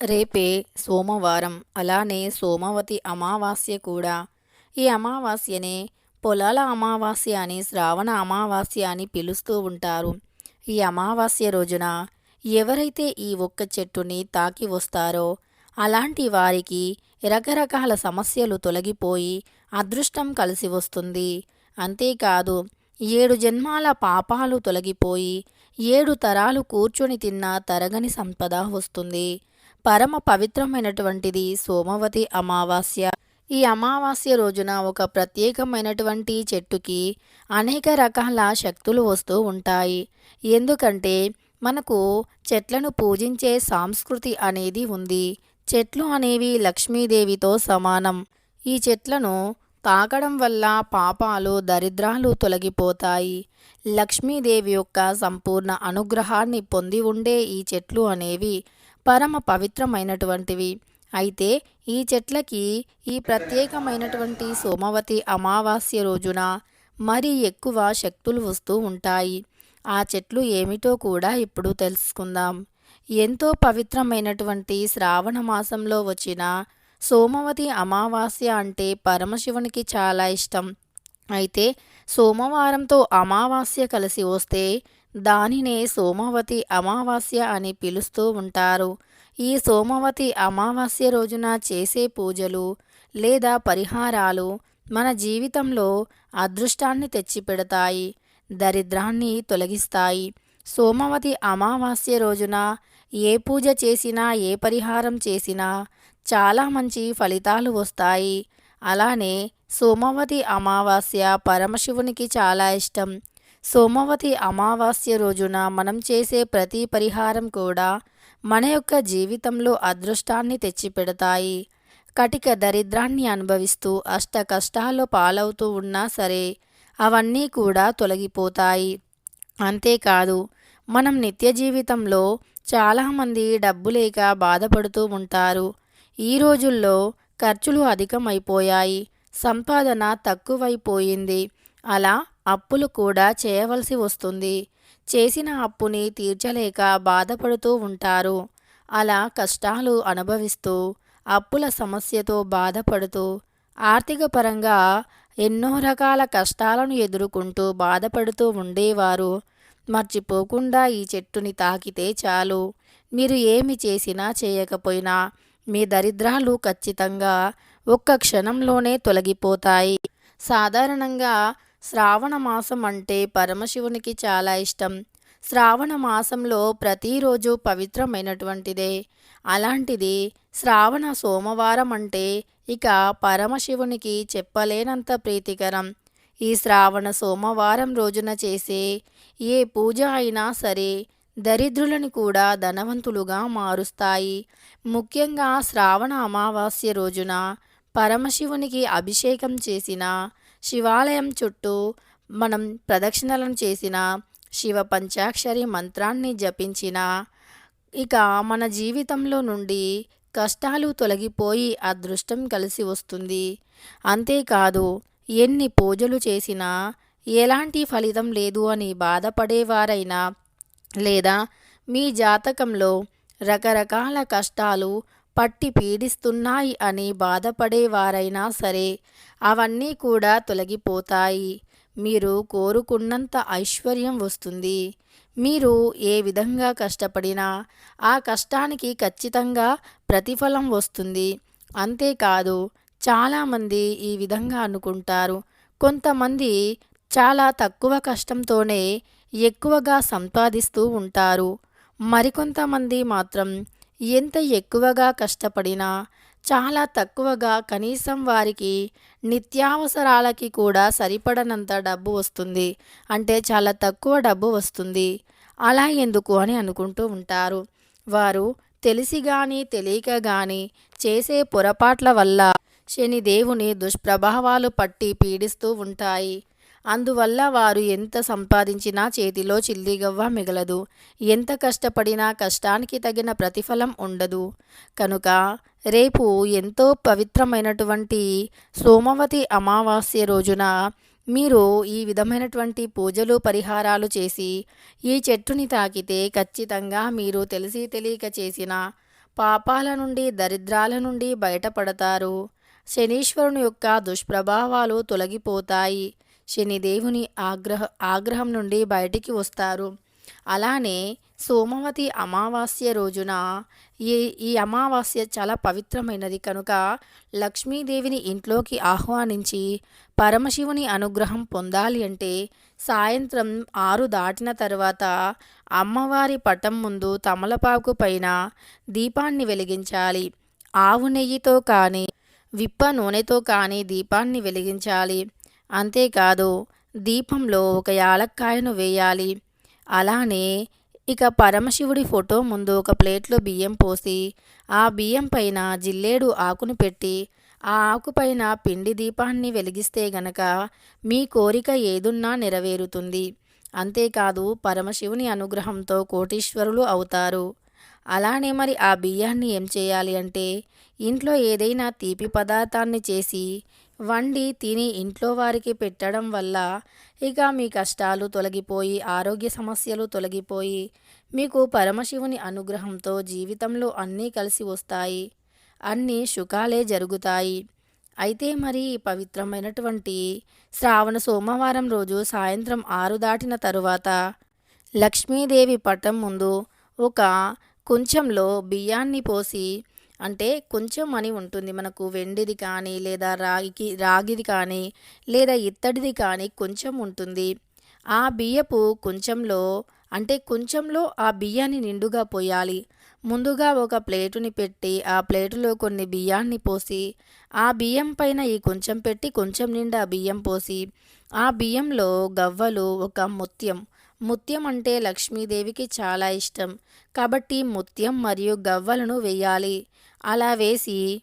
రేపే సోమవారం. అలానే సోమవతి అమావాస్య కూడా. ఈ అమావాస్యనే పొలాల అమావాస్య అని శ్రావణ అమావాస్య అని పిలుస్తూ ఉంటారు. ఈ అమావాస్య రోజున ఎవరైతే ఈ ఒక్క చెట్టుని తాకి వస్తారో అలాంటి వారికి రకరకాల సమస్యలు తొలగిపోయి అదృష్టం కలిసి వస్తుంది. అంతేకాదు ఏడు జన్మాల పాపాలు తొలగిపోయి ఏడు తరాలు కూర్చొని తిన్న తరగని సంపద వస్తుంది. పరమ పవిత్రమైనటువంటిది సోమవతి అమావాస్య. ఈ అమావాస్య రోజున ఒక ప్రత్యేకమైనటువంటి చెట్టుకి అనేక రకాల శక్తులు వస్తూ ఉంటాయి. ఎందుకంటే మనకు చెట్లను పూజించే సాంస్కృతి అనేది ఉంది. చెట్లు అనేవి లక్ష్మీదేవితో సమానం. ఈ చెట్లను తాకడం వల్ల పాపాలు దరిద్రాలు తొలగిపోతాయి. లక్ష్మీదేవి యొక్క సంపూర్ణ అనుగ్రహాన్ని పొంది ఉండే ఈ చెట్లు అనేవి పరమ పవిత్రమైనటువంటివి. అయితే ఈ చెట్లకి ఈ ప్రత్యేకమైనటువంటి సోమవతి అమావాస్య రోజున మరీ ఎక్కువ శక్తులు వస్తూ ఉంటాయి. ఆ చెట్లు ఏమిటో కూడా ఇప్పుడు తెలుసుకుందాం. ఎంతో పవిత్రమైనటువంటి శ్రావణ మాసంలో వచ్చిన సోమవతి అమావాస్య అంటే పరమశివునికి చాలా ఇష్టం. అయితే సోమవారంతో అమావాస్య కలిసి వస్తే దానినే సోమవతి అమావాస్య అని పిలుస్తూ ఉంటారు. ఈ సోమవతి అమావాస్య రోజున చేసే పూజలు లేదా పరిహారాలు మన జీవితంలో అదృష్టాన్ని తెచ్చిపెడతాయి దరిద్రాన్ని తొలగిస్తాయి. సోమవతి అమావాస్య రోజున ఏ పూజ చేసినా ఏ పరిహారం చేసినా చాలా మంచి ఫలితాలు వస్తాయి. అలానే సోమవతి అమావాస్య పరమశివునికి చాలా ఇష్టం. సోమవతి అమావాస్య రోజున మనం చేసే ప్రతి పరిహారం కూడా మన యొక్క జీవితంలో అదృష్టాన్ని తెచ్చిపెడతాయి. కటిక దరిద్రాన్ని అనుభవిస్తూ అష్ట కష్టాల్లో పాలవుతూ ఉన్నా సరే అవన్నీ కూడా తొలగిపోతాయి. అంతేకాదు మనం నిత్య జీవితంలో చాలామంది డబ్బు లేక బాధపడుతూ ఉంటారు. ఈ రోజుల్లో ఖర్చులు అధికమైపోయాయి. సంపాదన తక్కువైపోయింది. అలా అప్పులు కూడా చేయవలసి వస్తుంది. చేసిన అప్పుని తీర్చలేక బాధపడుతూ ఉంటారు. అలా కష్టాలు అనుభవిస్తూ అప్పుల సమస్యతో బాధపడుతూ ఆర్థిక పరంగా ఎన్నో రకాల కష్టాలను ఎదుర్కొంటూ బాధపడుతూ ఉండేవారు. మర్చిపోకుండా ఈ చెట్టుని తాకితే చాలు. మీరు ఏమి చేసినా చేయకపోయినా మీ దరిద్రాలు ఖచ్చితంగా ఒక్క క్షణంలోనే తొలగిపోతాయి. సాధారణంగా శ్రావణ మాసం అంటే పరమశివునికి చాలా ఇష్టం. శ్రావణ మాసంలో ప్రతిరోజు పవిత్రమైనటువంటిదే. అలాంటిది శ్రావణ సోమవారం అంటే ఇక పరమశివునికి చెప్పలేనంత ప్రీతికరం. ఈ శ్రావణ సోమవారం రోజున చేసే ఏ పూజ అయినా సరే దరిద్రులను కూడా ధనవంతులుగా మారుస్తాయి. ముఖ్యంగా శ్రావణ అమావాస్య రోజున పరమశివునికి అభిషేకం చేసిన శివాలయం చుట్టూ మనం ప్రదక్షిణలను చేసిన శివ పంచాక్షరి మంత్రాన్ని జపించిన ఇక మన జీవితంలో నుండి కష్టాలు తొలగిపోయి అదృష్టం కలిసి వస్తుంది. అంతేకాదు ఎన్ని పూజలు చేసినా ఎలాంటి ఫలితం లేదు అని బాధపడేవారైనా లేదా మీ జాతకంలో రకరకాల కష్టాలు పట్టి పీడిస్తున్నాయి అని బాధపడేవారైనా సరే అవన్నీ కూడా తొలగిపోతాయి. మీరు కోరుకున్నంత ఐశ్వర్యం వస్తుంది. మీరు ఏ విధంగా కష్టపడినా ఆ కష్టానికి ఖచ్చితంగా ప్రతిఫలం వస్తుంది. అంతేకాదు చాలామంది ఈ విధంగా అనుకుంటారు. కొంతమంది చాలా తక్కువ కష్టంతోనే ఎక్కువగా సంపాదిస్తూ ఉంటారు. మరికొంతమంది మాత్రం ఎంత ఎక్కువగా కష్టపడినా చాలా తక్కువగా కనీసం వారికి నిత్యావసరాలకి కూడా సరిపడనంత డబ్బు వస్తుంది. అంటే చాలా తక్కువ డబ్బు వస్తుంది. అలా ఎందుకు అని అనుకుంటూ ఉంటారు. వారు తెలిసి కానీ తెలియక కానీ చేసే పొరపాట్ల వల్ల శనిదేవుని దుష్ప్రభావాలు పట్టి పీడిస్తూ ఉంటాయి. అందువల్ల వారు ఎంత సంపాదించినా చేతిలో చిల్లిగవ్వ మిగలదు. ఎంత కష్టపడినా కష్టానికి తగిన ప్రతిఫలం ఉండదు. కనుక రేపు ఎంతో పవిత్రమైనటువంటి సోమవతి అమావాస్య రోజున మీరు ఈ విధమైనటువంటి పూజలు పరిహారాలు చేసి ఈ చెట్టుని తాకితే ఖచ్చితంగా మీరు తెలిసి తెలియక చేసిన పాపాల నుండి దరిద్రాల నుండి బయటపడతారు. శనీశ్వరుని యొక్క దుష్ప్రభావాలు తొలగిపోతాయి. శనిదేవుని ఆగ్రహ ఆగ్రహం నుండి బయటికి వస్తారు. అలానే సోమవతి అమావాస్య రోజున ఈ ఈ అమావాస్య చాలా పవిత్రమైనది. కనుక లక్ష్మీదేవిని ఇంట్లోకి ఆహ్వానించి పరమశివుని అనుగ్రహం పొందాలి అంటే సాయంత్రం ఆరు దాటిన తర్వాత అమ్మవారి పటం ముందు తమలపాకు పైన దీపాన్ని వెలిగించాలి. ఆవు నెయ్యితో కానీ విప్ప నూనెతో కానీ దీపాన్ని వెలిగించాలి. అంతేకాదు దీపంలో ఒక యాలక్కాయను వేయాలి. అలానే ఇక పరమశివుడి ఫోటో ముందు ఒక ప్లేట్లో బియ్యం పోసి ఆ బియ్యం పైన జిల్లేడు ఆకును పెట్టి ఆ ఆకుపైన పిండి దీపాన్ని వెలిగిస్తే గనక మీ కోరిక ఏదున్నా నెరవేరుతుంది. అంతేకాదు పరమశివుని అనుగ్రహంతో కోటీశ్వరులు అవుతారు. అలానే మరి ఆ బియ్యాన్ని ఏం చేయాలి అంటే ఇంట్లో ఏదైనా తీపి పదార్థాన్ని చేసి వండి తిని ఇంట్లో వారికి పెట్టడం వల్ల ఇక మీ కష్టాలు తొలగిపోయి ఆరోగ్య సమస్యలు తొలగిపోయి మీకు పరమశివుని అనుగ్రహంతో జీవితంలో అన్నీ కలిసి వస్తాయి. అన్నీ సుఖాలే జరుగుతాయి. అయితే మరి పవిత్రమైనటువంటి శ్రావణ సోమవారం రోజు సాయంత్రం ఆరు దాటిన తరువాత లక్ష్మీదేవి పటం ముందు ఒక కొంచెంలో బియ్యాన్ని పోసి అంటే కొంచెం అని ఉంటుంది. మనకు వెండిది కానీ లేదా రాగికి రాగిది కానీ లేదా ఇత్తడిది కానీ కొంచెం ఉంటుంది. ఆ బియ్యపు కొంచెంలో అంటే కొంచెంలో ఆ బియ్యాన్ని నిండుగా పోయాలి. ముందుగా ఒక ప్లేటుని పెట్టి ఆ ప్లేటులో కొన్ని బియ్యాన్ని పోసి ఆ బియ్యం పైన ఈ కొంచెం పెట్టి కొంచెం నిండా బియ్యం పోసి ఆ బియ్యంలో గవ్వలు ఒక ముత్యం. ముత్యం అంటే లక్ష్మీదేవికి చాలా ఇష్టం. కాబట్టి ముత్యం మరియు గవ్వలను వేయాలి. అలా వేసి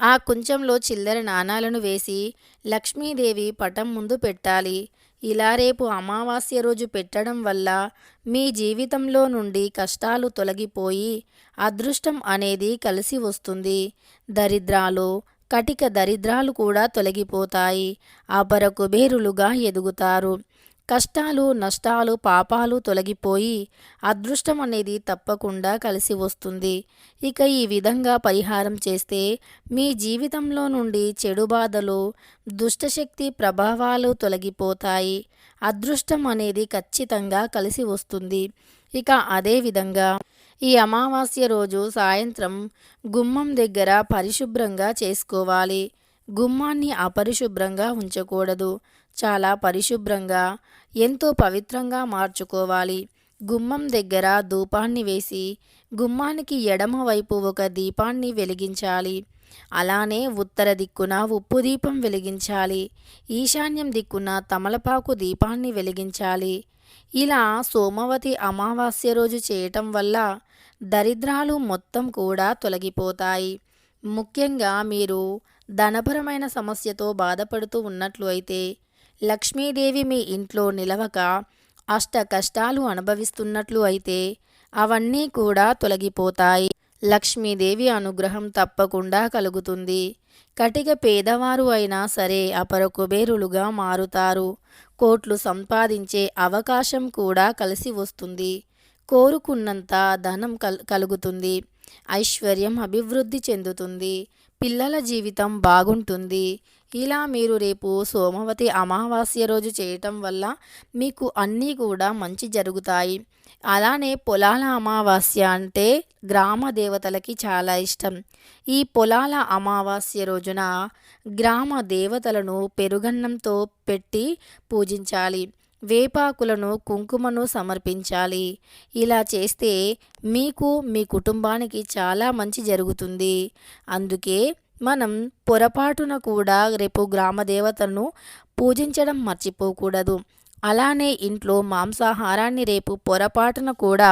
ఆ కుంచంలో చిల్లర నాణాలను వేసి లక్ష్మీదేవి పటం ముందు పెట్టాలి. ఇలా రేపు అమావాస్య రోజు పెట్టడం వల్ల మీ జీవితంలో నుండి కష్టాలు తొలగిపోయి అదృష్టం అనేది కలిసి వస్తుంది. దరిద్రాలు కటిక దరిద్రాలు కూడా తొలగిపోతాయి. అపర కుబేరులుగా ఎదుగుతారు. కష్టాలు నష్టాలు పాపాలు తొలగిపోయి అదృష్టం అనేది తప్పకుండా కలిసి వస్తుంది. ఇక ఈ విధంగా పరిహారం చేస్తే మీ జీవితంలో నుండి చెడు బాధలు దుష్టశక్తి ప్రభావాలు తొలగిపోతాయి. అదృష్టం అనేది ఖచ్చితంగా కలిసి వస్తుంది. ఇక అదేవిధంగా ఈ అమావాస్య రోజు సాయంత్రం గుమ్మం దగ్గర పరిశుభ్రంగా చేసుకోవాలి. గుమ్మాన్ని అపరిశుభ్రంగా ఉంచకూడదు. చాలా పరిశుభ్రంగా ఎంతో పవిత్రంగా మార్చుకోవాలి. గుమ్మం దగ్గర ధూపాన్ని వేసి గుమ్మానికి ఎడమ వైపు ఒక దీపాన్ని వెలిగించాలి. అలానే ఉత్తర దిక్కున ఉప్పు దీపం వెలిగించాలి. ఈశాన్యం దిక్కున తమలపాకు దీపాన్ని వెలిగించాలి. ఇలా సోమవతి అమావాస్య రోజు చేయటం వల్ల దరిద్రాలు మొత్తం కూడా తొలగిపోతాయి. ముఖ్యంగా మీరు ధనపరమైన సమస్యతో బాధపడుతూ ఉన్నట్లు అయితే లక్ష్మీదేవి మీ ఇంట్లో నిలవక అష్ట కష్టాలు అనుభవిస్తున్నట్లు అయితే అవన్నీ కూడా తొలగిపోతాయి. లక్ష్మీదేవి అనుగ్రహం తప్పకుండా కలుగుతుంది. కటిక పేదవారు అయినా సరే అపర కుబేరులుగా మారుతారు. కోట్లు సంపాదించే అవకాశం కూడా కలిసి వస్తుంది. కోరుకున్నంత ధనం కల్ కలుగుతుంది. ఐశ్వర్యం అభివృద్ధి చెందుతుంది. పిల్లల జీవితం బాగుంటుంది. ఇలా మీరు రేపు సోమవతి అమావాస్య రోజు చేయటం వల్ల మీకు అన్నీ కూడా మంచి జరుగుతాయి. అలానే పొలాల అమావాస్య అంటే గ్రామ దేవతలకి చాలా ఇష్టం. ఈ పొలాల అమావాస్య రోజున గ్రామ దేవతలను పెరుగన్నంతో పెట్టి పూజించాలి. వేపాకులను కుంకుమను సమర్పించాలి. ఇలా చేస్తే మీకు మీ కుటుంబానికి చాలా మంచి జరుగుతుంది. అందుకే మనం పొరపాటున కూడా రేపు గ్రామదేవతను పూజించడం మర్చిపోకూడదు. అలానే ఇంట్లో మాంసాహారాన్ని రేపు పొరపాటున కూడా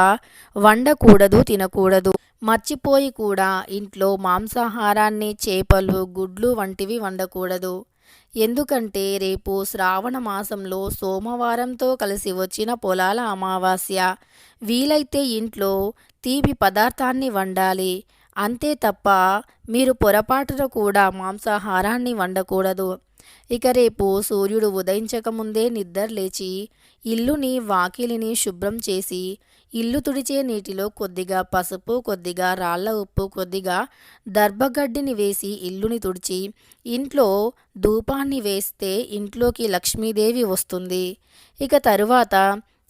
వండకూడదు తినకూడదు. మర్చిపోయి కూడా ఇంట్లో మాంసాహారాన్ని చేపలు గుడ్లు వంటివి వండకూడదు. ఎందుకంటే రేపు శ్రావణ మాసంలో సోమవారంతో కలిసి వచ్చిన పొలాల అమావాస్య. వీలైతే ఇంట్లో తీపి పదార్థాన్ని వండాలి. అంతే తప్ప మీరు పొరపాటున కూడా మాంసాహారాన్ని వండకూడదు. ఇక రేపు సూర్యుడు ఉదయించకముందే నిద్ర లేచి ఇల్లుని వాకిలిని శుభ్రం చేసి ఇల్లు తుడిచే నీటిలో కొద్దిగా పసుపు కొద్దిగా రాళ్ళ ఉప్పు కొద్దిగా దర్భగడ్డిని వేసి ఇల్లుని తుడిచి ఇంట్లో ధూపాన్ని వేస్తే ఇంట్లోకి లక్ష్మీదేవి వస్తుంది. ఇక తరువాత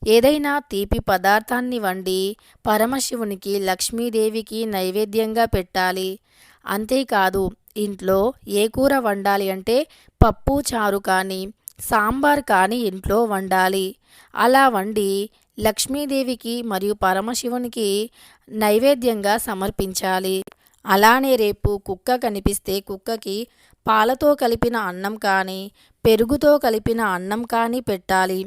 ఏదైనా తీపి పదార్థాన్ని వండి పరమశివునికి లక్ష్మీదేవికి నైవేద్యంగా పెట్టాలి. అంతేకాదు ఇంట్లో ఏ కూర వండాలి అంటే పప్పు చారు కానీ సాంబార్ కానీ ఇంట్లో వండాలి. అలా వండి లక్ష్మీదేవికి మరియు పరమశివునికి నైవేద్యంగా సమర్పించాలి. అలానే రేపు కుక్క కనిపిస్తే కుక్కకి పాలతో కలిపిన అన్నం కానీ పెరుగుతో కలిపిన అన్నం కానీ పెట్టాలి.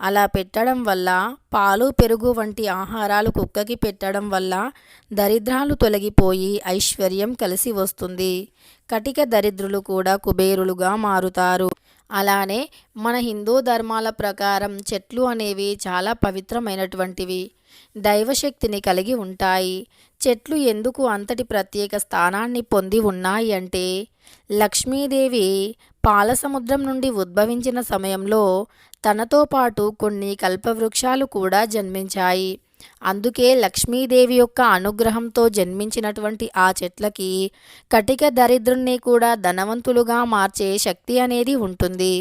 అలా పెట్టడం వల్ల పాలు పెరుగు వంటి ఆహారాలు కుక్కకి పెట్టడం వల్ల దరిద్రాలు తొలగిపోయి ఐశ్వర్యం కలిసి వస్తుంది. కటిక దరిద్రులు కూడా కుబేరులుగా మారుతారు. అలానే మన హిందూ ధర్మాల ప్రకారం చెట్లు అనేవి చాలా పవిత్రమైనటువంటివి. దైవశక్తిని కలిగి ఉంటాయి. చెట్లు ఎందుకు అంతటి ప్రత్యేక స్థానాన్ని పొంది ఉన్నాయి అంటే లక్ష్మీదేవి పాలసముద్రం నుండి ఉద్భవించిన సమయంలో తనతో పాటు కొన్ని కల్పవృక్షాలు కూడా జన్మించాయి. అందుకే లక్ష్మీదేవి యొక్క అనుగ్రహంతో జన్మించినటువంటి ఆ చెట్లకి కటిక దరిద్రుణ్ణి కూడా ధనవంతులుగా మార్చే శక్తి అనేది ఉంటుంది.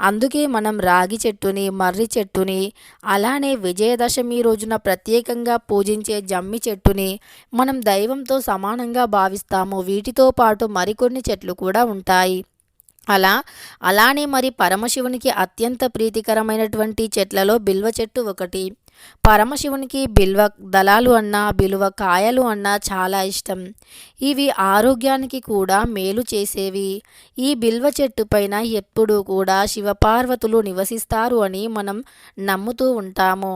అందుకే మనం రాగి చెట్టుని మర్రి చెట్టుని అలానే విజయదశమి రోజున ప్రత్యేకంగా పూజించే జమ్మి చెట్టుని మనం దైవంతో సమానంగా భావిస్తాము. వీటితో పాటు మరికొన్ని చెట్లు కూడా ఉంటాయి. అలా అలానే మరి పరమశివునికి అత్యంత ప్రీతికరమైనటువంటి చెట్లలో బిల్వ చెట్టు ఒకటి. పరమశివునికి బిల్వ దళాలు అన్నా బిలువ కాయలు అన్నా చాలా ఇష్టం. ఇవి ఆరోగ్యానికి కూడా మేలు చేసేవి. ఈ బిల్వ చెట్టు పైన ఎప్పుడూ కూడా శివపార్వతులు నివసిస్తారు అని మనం నమ్ముతూ ఉంటాము.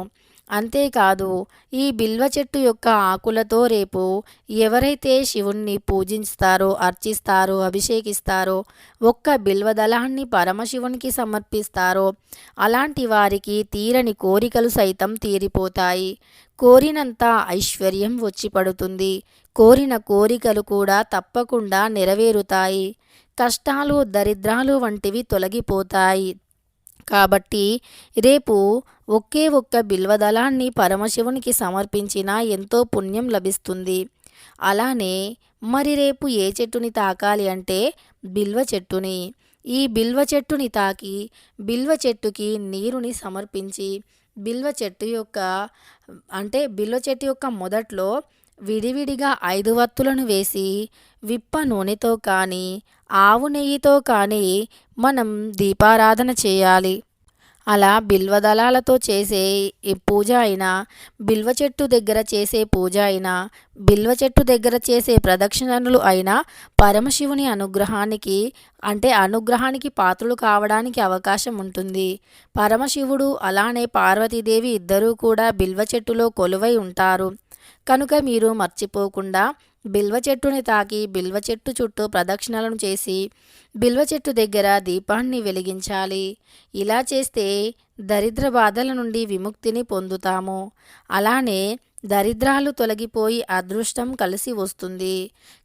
అంతేకాదు ఈ బిల్వ చెట్టు యొక్క ఆకులతో రేపు ఎవరైతే శివుణ్ణి పూజిస్తారో అర్చిస్తారో అభిషేకిస్తారో ఒక్క బిల్వదళాన్ని పరమశివునికి సమర్పిస్తారో అలాంటి వారికి తీరని కోరికలు సైతం తీరిపోతాయి. కోరినంత ఐశ్వర్యం వచ్చి పడుతుంది. కోరిన కోరికలు కూడా తప్పకుండా నెరవేరుతాయి. కష్టాలు దరిద్రాలు వంటివి తొలగిపోతాయి. కాబట్టి రేపు ఒకే ఒక్క బిల్వదళాన్ని పరమశివునికి సమర్పించినా ఎంతో పుణ్యం లభిస్తుంది. అలానే మరి రేపు ఏ చెట్టుని తాకాలి అంటే బిల్వ చెట్టుని. ఈ బిల్వ చెట్టుని తాకి బిల్వ చెట్టుకి నీరుని సమర్పించి బిల్వ చెట్టు యొక్క అంటే బిల్వ చెట్టు యొక్క మొదట్లో విడివిడిగా ఐదు వత్తులను వేసి విప్ప నూనెతో కానీ ఆవు నెయ్యితో కానీ మనం దీపారాధన చేయాలి. అలా బిల్వదళాలతో చేసే పూజ అయినా బిల్వ చెట్టు దగ్గర చేసే పూజ అయినా బిల్వ చెట్టు దగ్గర చేసే ప్రదక్షిణలు అయినా పరమశివుని అనుగ్రహానికి అంటే అనుగ్రహానికి పాత్రలు కావడానికి అవకాశం ఉంటుంది. పరమశివుడు అలానే పార్వతీదేవి ఇద్దరూ కూడా బిల్వ చెట్టులో కొలువై ఉంటారు. కనుక మీరు మర్చిపోకుండా బిల్వ చెట్టుని తాకి బిల్వ చెట్టు చుట్టూ ప్రదక్షిణలను చేసి బిల్వ చెట్టు దగ్గర దీపాన్ని వెలిగించాలి. ఇలా చేస్తే దరిద్ర బాధల నుండి విముక్తిని పొందుతాము. అలానే దరిద్రాలు తొలగిపోయి అదృష్టం కలిసి వస్తుంది.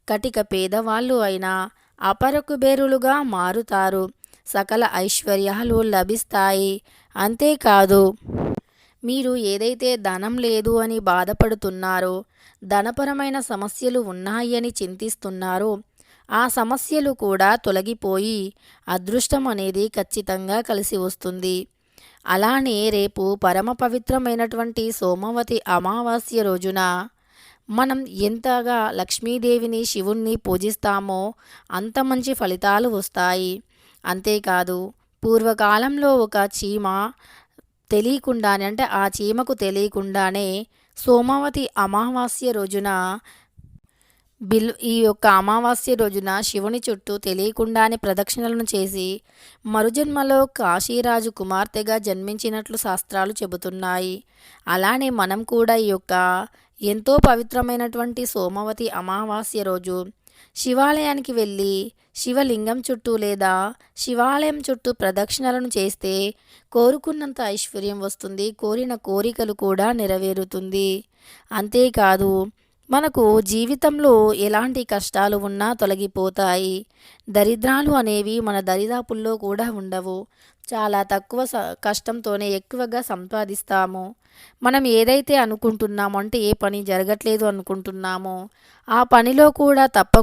కటిక పేదవాళ్ళు అయినా అపరకు బేరులుగా మారుతారు. సకల ఐశ్వర్యాలు లభిస్తాయి. అంతేకాదు మీరు ఏదైతే ధనం లేదు అని బాధపడుతున్నారో ధనపరమైన సమస్యలు ఉన్నాయి అని చింతిస్తున్నారో ఆ సమస్యలు కూడా తొలగిపోయి అదృష్టం అనేది ఖచ్చితంగా కలిసి వస్తుంది. అలానే రేపు పరమ పవిత్రమైనటువంటి సోమవతి అమావాస్య రోజున మనం ఎంతగా లక్ష్మీదేవిని శివుణ్ణి పూజిస్తామో అంత మంచి ఫలితాలు వస్తాయి. అంతేకాదు పూర్వకాలంలో ఒక చీమ తెలియకుండానే అంటే ఆ చీమకు తెలియకుండానే సోమావతి అమావాస్య రోజున బిల్ ఈ యొక్క అమావాస్య రోజున శివుని చుట్టూ తెలియకుండానే ప్రదక్షిణలను చేసి మరుజన్మలో కాశీరాజు కుమార్తెగా జన్మించినట్లు శాస్త్రాలు చెబుతున్నాయి. అలానే మనం కూడా ఈ యొక్క ఎంతో పవిత్రమైనటువంటి సోమవతి అమావాస్య రోజు శివాలయానికి వెళ్ళి శివలింగం చుట్టూ లేదా శివాలయం చుట్టూ ప్రదక్షిణలను చేస్తే కోరుకున్నంత ఐశ్వర్యం వస్తుంది కోరిన కోరికలు కూడా నెరవేరుతుంది. అంతేకాదు మనకు జీవితంలో ఎలాంటి కష్టాలు ఉన్నా తొలగిపోతాయి. దరిద్రాలు అనేవి మన దరిదాపుల్లో కూడా ఉండవు. చాలా తక్కువ కష్టంతోనే ఎక్కువగా సంపాదిస్తాము. మనం ఏదైతే అనుకుంటున్నామో అంటే ఏ పని జరగట్లేదు అనుకుంటున్నామో ఆ పనిలో కూడా తప్పకు